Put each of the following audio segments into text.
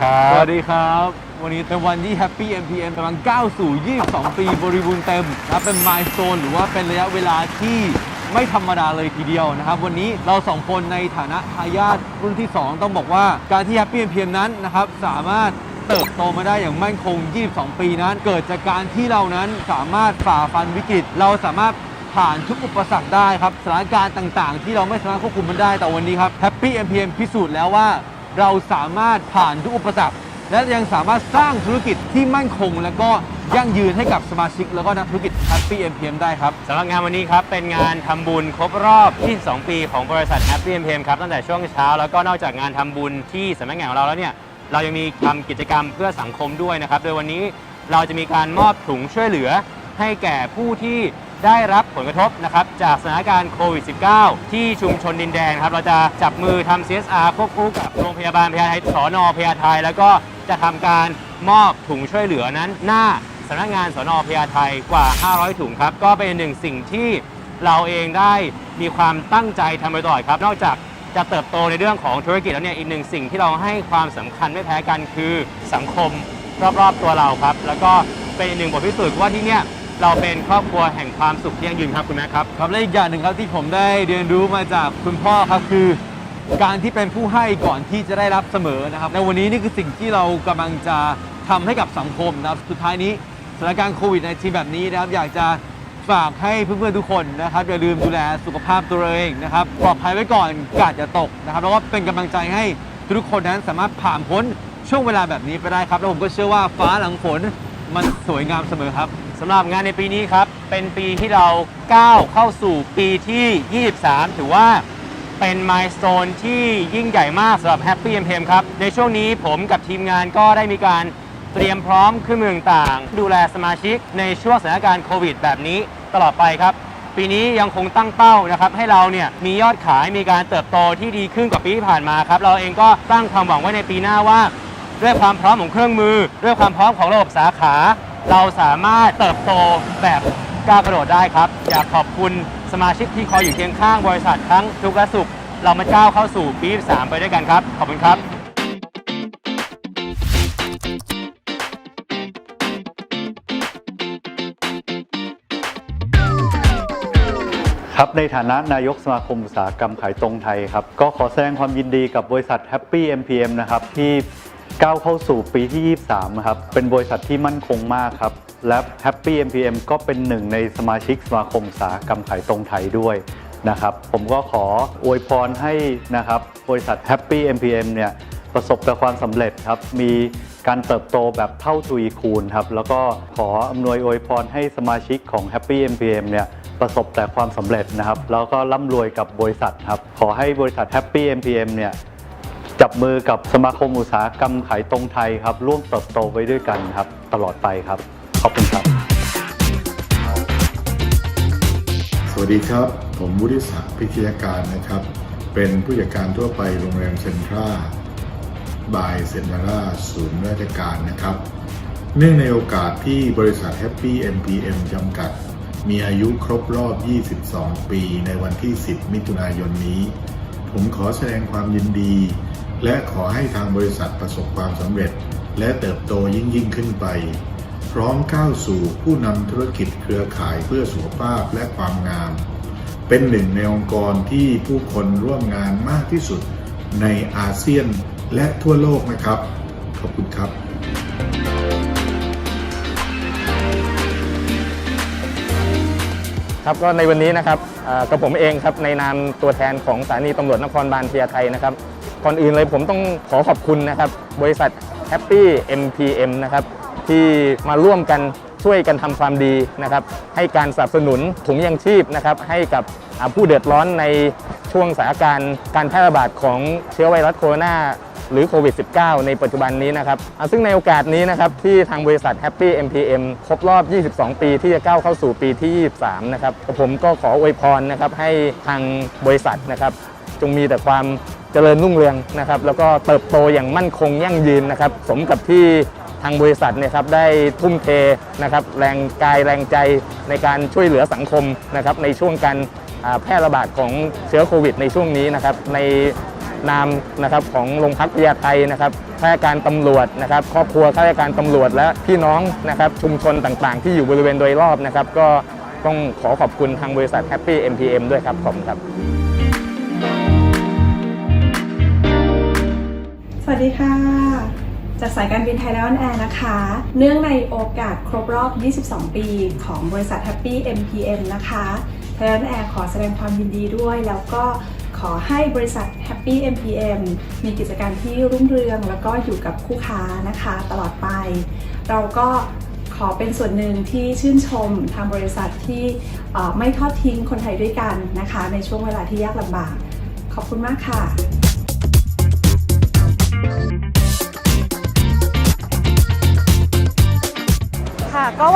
ครัสวัสดีครับ วันนี้เป็นวันที่ Happy MPM กำลังก้าวสู่ 22 ปีบริบูรณ์เต็มนะเป็นมายโซนหรือว่าเป็นระยะเวลาที่ไม่ธรรมดาเลยทีเดียวนะครับ วันนี้เราสองคนในฐานะทายาทรุ่นที่ 2 ต้องบอกว่าการที่ Happy MPM นั้นนะครับ สามารถเติบโตมาได้อย่างมั่นคง 22 ปีนั้น เกิดจากการที่เรานั้นสามารถฝ่าฟันวิกฤต เราสามารถผ่านทุกอุปสรรคได้ครับสถานการณ์ต่างๆ ที่เราไม่สามารถควบคุมมันได้แต่วันนี้ครับ Happy MPM พิสูจน์แล้วว่า เราสามารถผ่านทุกอุปสรรค และยังสามารถสร้างธุรกิจที่มั่นคง และก็ยั่งยืนให้กับสมาชิก แล้วก็นักธุรกิจ Happy MPM ได้ครับ สำหรับงานวันนี้ครับ เป็นงานทำบุญครบรอบ 22 ปีของบริษัท Happy MPM ครับ ตั้งแต่ช่วงเช้า แล้วก็นอกจากงานทำบุญที่สำนักงานของเราแล้วเนี่ย เรายังมีทำกิจกรรมเพื่อสังคมด้วยนะครับ โดยวันนี้เราจะมีการมอบถุงช่วยเหลือให้แก่ผู้ที่ ได้รับผลกระทบนะครับจากสถานการณ์โควิด -19 ที่ชุมชนดินแดงนะครับเราจะจับมือทำ CSR ควบคู่กับโรงพยาบาลพญาไทสอนอพญาไทแล้วก็จะทำการมอบถุงช่วยเหลือนั้น หน้าสำนักงานสอนอพญาไทกว่า 500 ถุงครับ ก็เป็นหนึ่งสิ่งที่เราเองได้มีความตั้งใจทำไปตลอครับ นอกจากจะเติบโตในเรื่องของธุรกิจแล้วเนี่ยอีกหนึ่งสิ่งที่เราให้ความสำคัญไม่แพ้กันคือสังคมรอบๆตัวเราครับ แล้วก็เป็นหนึ่งบทพิสูจน์ว่าที่เนี่ย เราเป็นครอบครัวแห่งความสุขที่ยั่งยืนครับคุณแม่ครับ ครับและอีกอย่างหนึ่งครับที่ผมได้เรียนรู้มาจากคุณพ่อครับคือ การที่เป็นผู้ให้ก่อนที่จะได้รับเสมอนะครับในวันนี้นี่คือสิ่งที่เรากำลังจะทำให้กับสังคมนะครับสุดท้ายนี้สถานการณ์โควิดในทีแบบนี้นะครับอยากจะฝากให้เพื่อนๆทุกคนนะครับอย่าลืมดูแลสุขภาพตัวเองนะครับปลอดภัยไว้ก่อนกาดอย่าตกนะครับแล้วก็เป็นกำลังใจให้ทุกคนนั้นสามารถผ่านพ้นช่วงเวลาแบบนี้ไปได้ครับแล้วผมก็เชื่อว่าฟ้าหลังฝน มันสวยงามเสมอครับ สำหรับงานในปีนี้ครับ เป็นปีที่เราก้าวเข้าสู่ปีที่ 23 ถือว่าเป็นมายสเตนที่ยิ่งใหญ่มากสำหรับ Happy MPM ครับ ในช่วงนี้ผมกับทีมงานก็ได้มีการเตรียมพร้อมเครื่องมือต่างๆดูแลสมาชิกในช่วงสถานการณ์โควิดแบบนี้ตลอดไปครับ ปีนี้ยังคงตั้งเป้านะครับ ให้เราเนี่ยมียอดขายมีการเติบโตที่ดีขึ้นกว่าปีที่ผ่านมาครับ เราเองก็ตั้งความหวังไว้ในปีหน้าว่า ด้วยความพร้อมของเครื่องมือ ด้วยความพร้อมของระบบสาขา เราสามารถเติบโตแบบก้าวกระโดดได้ครับ อยากขอบคุณสมาชิกที่คอยอยู่เคียงข้างบริษัททั้งทุกและสุข เรามาก้าวเข้าสู่ปีที่3ไปด้วยกันครับ ขอบคุณครับครับในฐานะนายกสมาคมอุตสาหกรรมขายตรงไทยครับ ก็ขอแสดงความยินดีกับบริษัท Happy MPM นะครับ ที่ ก้าวเข้าสู่ปีที่ 23 ครับ เป็นบริษัทที่มั่นคงมากครับ และ Happy MPM ก็เป็นหนึ่งในสมาชิกสมาคมอุตสาหกรรมขายตรงไทยด้วยนะครับ ผมก็ขออวยพรให้นะครับบริษัท Happy MPM เนี่ยประสบแต่ความสำเร็จครับ มีการเติบโตแบบเท่าทวีคูณครับ แล้วก็ขออำนวยอวยพรให้สมาชิกของ Happy MPM เนี่ยประสบแต่ความสำเร็จนะครับ แล้วก็ร่ำรวยกับบริษัทครับ ขอให้บริษัท Happy MPM เนี่ย จับมือกับสมาคมอุตสาหกรรมขายตรงไทยครับ ร่วมเติบโตไว้ด้วยกันครับ ตลอดไปครับ ขอบคุณครับ สวัสดีครับ ผมวุฒิศักดิ์พิทยาการนะครับ เป็นผู้จัดการทั่วไปโรงแรมเซ็นทราบายเซ็นทราศูนย์ราชการนะครับ เนื่องในโอกาสที่บริษัท Happy MPM จำกัด มีอายุครบรอบ 22 ปีในวันที่ 10 มิถุนายนนี้ ผมขอแสดงความยินดี และขอให้ทางบริษัทประสบความสำเร็จ และเติบโตยิ่งยิ่งขึ้นไป พร้อมก้าวสู่ผู้นำธุรกิจเครือข่ายเพื่อสุขภาพและความงาม เป็นหนึ่งในองค์กรที่ผู้คนร่วมงานมากที่สุดในอาเซียนและทั่วโลกนะครับ ขอบคุณครับครับก็ในวันนี้นะครับกับผมเองครับในนามตัวแทนของสถานีตำรวจนครบาลพญาไทนะครับ ก่อนอื่นเลยผมต้องขอขอบคุณนะครับ บริษัท Happy MPM นะครับที่มาร่วมกันช่วยกันทำความดีนะครับ ให้การสนับสนุนถุงยังชีพนะครับ ให้กับผู้เดือดร้อนในช่วงสถานการณ์การแพร่ระบาดของเชื้อไวรัสโคโรนาหรือโควิด -19 ในปัจจุบันนี้นะครับ ซึ่งในโอกาสนี้นะครับที่ทางบริษัท Happy MPM ครบรอบ 22 ปีที่จะก้าวเข้าสู่ปีที่ 23 นะครับ ผมก็ขออวยพรนะครับให้ทางบริษัทนะครับ จงมีแต่ความ จริญรุ่งเรืองนะครับแล้วก็เติบโตอย่างมั่นคงยั่งยืนนะครับสมกับที่ทางบริษัทเนี่ยครับได้ทุ่มเทนะครับแรงกายแรงใจในการช่วยเหลือสังคมนะครับในช่วงการแพร่ระบาดของเชื้อโควิด ในช่วงนี้นะครับในนามนะครับของโรงพักพญาไทนะครับข้าราชการตำรวจนะครับครอบครัวข้าราชการตำรวจและพี่น้องนะครับชุมชนต่างๆ ที่อยู่บริเวณโดยรอบนะครับก็ต้องขอขอบคุณทางบริษัท Happy MPM ด้วยครับขอบคุณครับ สดีค่ะ จากสายการบินไทยแล้วแอร์นะคะ เนื่องในโอกาสครบรอบ 22 ปีของบริษัท Happy MPM นะคะไทยแล้วแอร์ขอแสดงความยินดีด้วย แล้วก็ขอให้บริษัท Happy MPM มีกิจการที่รุ่งเรือง แล้วก็อยู่กับคู่ค้านะคะ ตลอดไป เราก็ขอเป็นส่วนหนึ่งที่ชื่นชมทางบริษัทที่ไม่ทอดทิ้งคนไทยด้วยกันนะคะ ในช่วงเวลาที่ยากลำบาก ขอบคุณมากค่ะ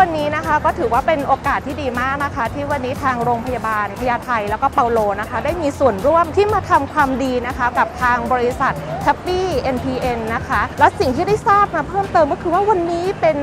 วันนี้นะคะก็ถือว่าเป็นโอกาสที่ดีมากนะคะ ที่วันนี้ทางโรงพยาบาลพญาไทแล้วก็เปาโลนะคะ ได้มีส่วนร่วมที่มาทำความดีนะคะกับทางบริษัท Happy NPN นะคะ และสิ่งที่ได้ทราบมาเพิ่มเติมก็คือว่าวันนี้เป็น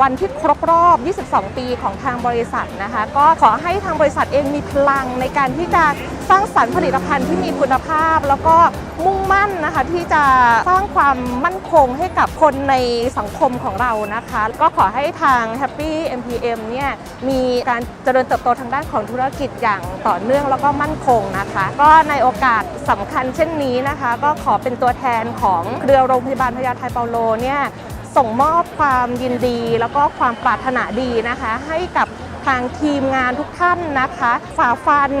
วันที่ครบรอบ 22 ปีของทางบริษัทนะคะ ก็ขอให้ทางบริษัทเองมีพลังในการที่จะ สร้างสรรค์ผลิตภัณฑ์ที่มีคุณภาพ แล้วก็มุ่งมั่นนะคะที่จะสร้างความมั่นคงให้กับคนในสังคมของเรานะคะ ก็ขอให้ทาง Happy MPM เนี่ยมีการเจริญเติบโตทางด้านของธุรกิจอย่างต่อเนื่องแล้วก็มั่นคงนะคะ ก็ในโอกาสสำคัญเช่นนี้นะคะ ก็ขอเป็นตัวแทนของเครือโรงพยาบาลพญาไทเปาโลเนี่ยส่งมอบความยินดี แล้วก็ความปรารถนาดีนะคะ ให้กับทางทีมงานทุกท่านนะคะฝ่าฟัน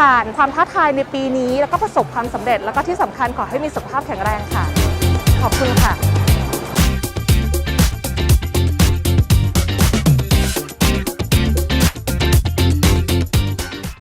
ผ่านความท้าทายในปีนี้ แล้วก็ประสบความสำเร็จ แล้วก็ที่สำคัญขอให้มีสุขภาพแข็งแรงค่ะ ขอบคุณค่ะ